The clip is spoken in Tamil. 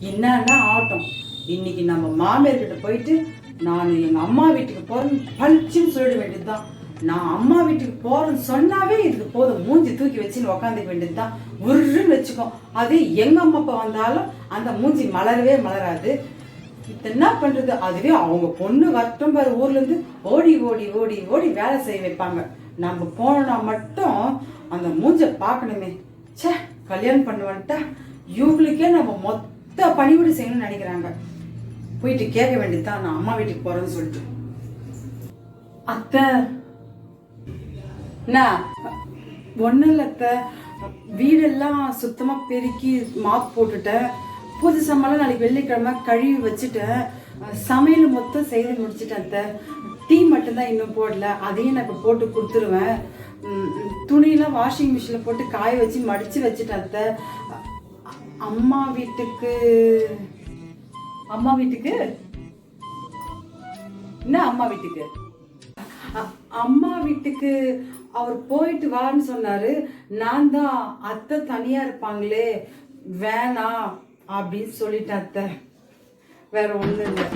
என்னன்னா ஆட்டம். இன்னைக்கு நம்ம மாமியார்கிட்ட போயிட்டு நான் எங்க அம்மா வீட்டுக்கு போறேன்னு பளிச்சுன்னு சொல்லிட வேண்டியதுதான். நான் அம்மா வீட்டுக்கு போறேன்னு சொன்னாவே இதுக்கு போதும். மூஞ்சி தூக்கி வச்சுன்னு உக்காந்துக்க வேண்டியதுதான். உருன்னு வச்சுக்கோ. அது எங்க அம்மா அப்பா வந்தாலும் அந்த மூஞ்சி மலரவே மலராது. இப்ப என்ன பண்றது? அதுவே அவங்க பொண்ணு வரட்டும் பாரு ஊர்ல இருந்து ஓடி ஓடி ஓடி ஓடி வேலை செய்ய வைப்பாங்க. நம்ம போனோம்னா மட்டும் அந்த மூஞ்ச பார்க்கணுமே. சே கல்யாணம் பண்ணுவன்ட்டா. இவங்களுக்கே நம்ம மொத்த பணிவிடை செய்யணும்னு நினைக்கிறாங்க போயிட்டு கேட்க வேண்டியதுதான் நான் அம்மா வீட்டுக்கு போறேன்னு சொல்லிட்டு. அத்தை என்ன ஒன்றும் இல்லை அத்தை. வீடெல்லாம் சுத்தமாக பெருக்கி மாப் போட்டுட்டேன். புது சம்பளம் நாளைக்கு வெள்ளிக்கிழமை கழுவி வச்சுட்டேன். சமையல் மொத்தம் செய்து முடிச்சுட்டேன் அத்தை. டீ மட்டும்தான் இன்னும் போடல. அதையும் நான் இப்போ போட்டு கொடுத்துருவேன். துணியெல்லாம் வாஷிங் மிஷினில் போட்டு காய வச்சு மடித்து வச்சுட்டேன் அத்தை. அம்மா வீட்டுக்கு அம்மா வீட்டுக்கு? என்ன அம்மா வீட்டுக்கு? அம்மா வீட்டுக்கு அவர் போயிட்டு வான்னு சொன்னாரு. நான் தான் அத்தை தனியா இருப்பாங்களே வேணாம் அப்படின்னு சொல்லிட்டேன் அத்தை. வேற ஒண்ணும் இல்லை.